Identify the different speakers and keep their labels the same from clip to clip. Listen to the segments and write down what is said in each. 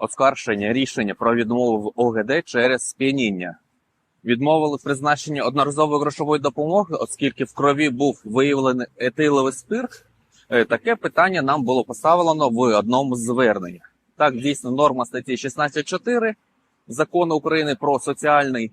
Speaker 1: оскарження рішення про відмову в ОГД через сп'яніння. Відмовили в призначенні одноразової грошової допомоги, оскільки в крові був виявлений етиловий спирт. Е, Таке питання нам було поставлено в одному з звернень. Так, дійсно, норма статті 16.4 закону України про соціальний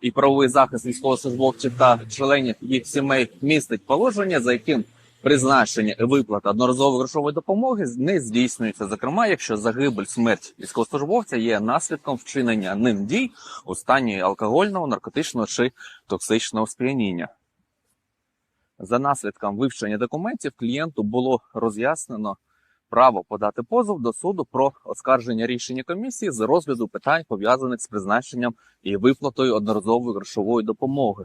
Speaker 1: і правовий захист військовослужбовців та членів їх сімей містить положення, за яким призначення і виплата одноразової грошової допомоги не здійснюється, зокрема, якщо загибель смерть військовослужбовця є наслідком вчинення ним дій у стані алкогольного, наркотичного чи токсичного сп'яніння. За наслідком вивчення документів клієнту було роз'яснено право подати позов до суду про оскарження рішення комісії з розгляду питань пов'язаних з призначенням і виплатою одноразової грошової допомоги,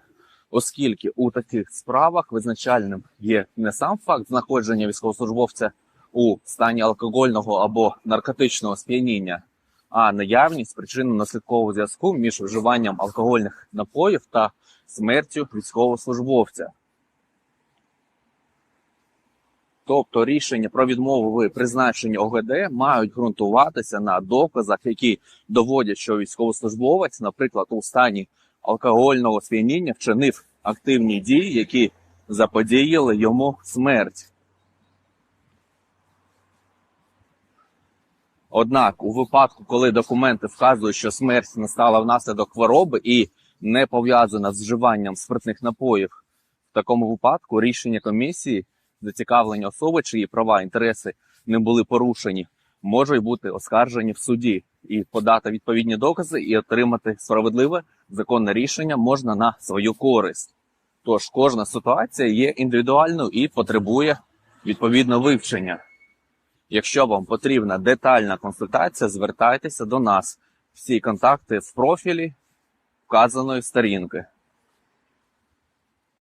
Speaker 1: оскільки у таких справах визначальним є не сам факт знаходження військовослужбовця у стані алкогольного або наркотичного сп'яніння, а наявність причинно-наслідкового зв'язку між вживанням алкогольних напоїв та смертю військовослужбовця. Тобто рішення про відмову в призначенні ОГД мають ґрунтуватися на доказах, які доводять, що військовослужбовець, наприклад, у стані алкогольного сп'яніння вчинив активні дії, які заподіяли йому смерть. Однак, у випадку, коли документи вказують, що смерть настала внаслідок хвороби і не пов'язана з вживанням спиртних напоїв, в такому випадку рішення комісії зацікавлені особи, чиї права інтереси не були порушені, можуть бути оскаржені в суді і подати відповідні докази і отримати справедливе законне рішення можна на свою користь. Тож кожна ситуація є індивідуальною і потребує відповідного вивчення. Якщо вам потрібна детальна консультація, звертайтеся до нас. Всі контакти в профілі вказаної сторінки.